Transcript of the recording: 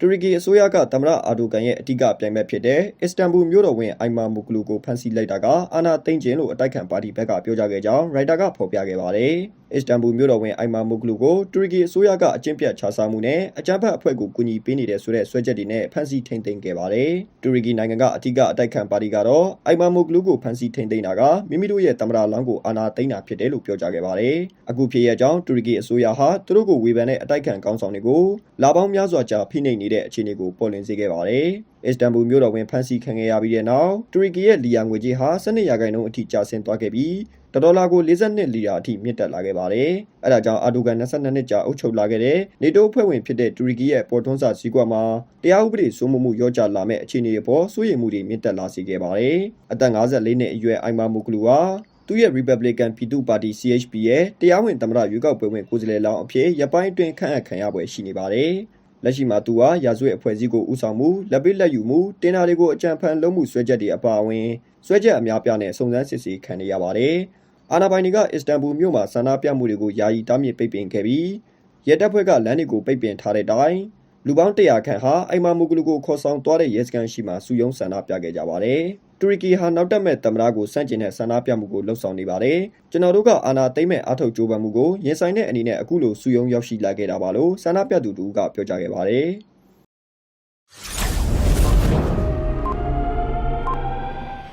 တူရကီအစိုးရကသမ္မတအာဒိုကန်ရဲ့အဓိကပြိုင်ဘက်ဖြစ်တဲ့အစ္စတန်ဘူမြို့တော်ဝင်အိုင်မာမူဂလူကိုဖမ်းဆီးလိုက်တာကအာဏာသိမ်းခြင်းလို့အတိုက်ခံပါတီဘက်ကပြောကြားခဲ့ကြောင်းရိုက်တာကဖော်ပြခဲ့ပါတယ်။အစ္စတန်ဘူမြို့တော်ဝင်အိုင်မာမူဂလူကိုတူရကီအစိုးရကအကျင့်ပြတ်ခြားစားမှုနဲ့အကြမ်းဖက်အဖွဲ့ကိုကူညီပေးနေတဲ့ဆိုတဲ့ဆွဲချက်တွေနဲ့ဖမ်းဆီးထိန်သိမ်းခဲ့ပါတယ်။တူရကီနိုင်ငံကအဓိကအတိုက်ခံပါတီကတော့အိုင်မာမူဂလူကိုဖမ်းဆီးထိန်သိမ်းတာကမိမိတို့ရဲ့သမ္မတလောင်းကိုအာဏာသိမ်းတာဖြစ်တယ်လို့ပြောကြားခဲ့ပါတယ်။အခုဖြစ်ရကြောင်းတူရကီအစိုးရဟာသူတို့ကိုဝေဖန်တဲ့အတိုက်ခံကောင်းဆောင်တွေကိုလာပေါင်းများစွာကြာဖိနှိပ်နေတဲ့အခြေအနေကိုပေါ်လွင်စေခဲ့ပါတယ်။အစ္စတန်ဘူမြို့တော်ဝင်ဖမ်းဆီးခံခဲ့ရပြီးတဲ့နောက်တူရကီရဲ့လီယာငွေကြေးဟာ12ရာခိုင်နှုန်းအထိကျဆင်းသွားခဲ့ပြီးဒေါ်လာကို42လီယာအထိမြင့်တက်လာခဲ့ပါတယ်။အဲဒါကြောင့်အာဒိုကန်22နှစ်ကြာအုပ်ချုပ်လာခဲ့တဲ့နေတိုးအဖွဲ့ဝင်ဖြစ်တဲ့တူရကီရဲ့ပေါ်ထွန်းစာစည်းကွက်မှာတရားဥပဒေစိုးမိုးမှုရောကြလာမဲ့အခြေအနေတွေပေါ်စိုးရိမ်မှုတွေမြင့်တက်လာစေခဲ့ပါတယ်။အသက်54နှစ်အရွယ်အိုင်မာမူကလူဟာသူ့ရဲ့ Republican ပြည်သူ့ပါတီ CHP ရဲ့တရားဝင်သမ္မတရွေးကောက်ပွဲဝင်ကိုယ်စားလှယ်လောင်းအဖြစ်ရပ်ပိုင်းအတွင်းခန့်အပ်ခံရပွဲရှိနေပါတယ်။ လက်ရှိမှာသူဟာရာဇဝတ်အဖွဲ့အစည်းကိုဦးဆောင်မှုလက်ပိလက်ယူမှုတင်ဒါတွေကိုအကြံဖန်လုပ်မှုဆွဲချက်တွေအပါအဝင်ဆွဲချက်အများပြားနဲ့စုံစမ်းစစ်ဆေးခံနေရပါတယ်။အာနာပိုင်တွေကအစ္စတန်ဘူမြို့မှာဆန္ဒပြမှုတွေကိုယာယီတားမြစ်ပိတ်ပင်ခဲ့ပြီးရဲတပ်ဖွဲ့ကလမ်းတွေကိုပိတ်ပင်ထားတဲ့တိုင်လူပေါင်း100ခန့်ဟာအိုင်မာမူဂလူကိုခေါ်ဆောင်သွားတဲ့ရဲစခန်းရှိမှစုယုံဆန္ဒပြခဲ့ကြပါတယ်။ တူရကီဟာနောက်တက်မဲ့သမ္မတကိုစန့်ကျင်တဲ့ဆန္ဒပြမှုကိုလှုပ်ဆောင်နေပါတယ်။ကျွန်တော်တို့ကအာဏာသိမ်းမဲ့အထောက်ကြိုးပမ်းမှုကိုရင်ဆိုင်တဲ့အနေနဲ့အခုလိုစုယုံရောက်ရှိလာခဲ့တာပါလို့ဆန္ဒပြသူတို့ကပြောကြားခဲ့ပါတယ်။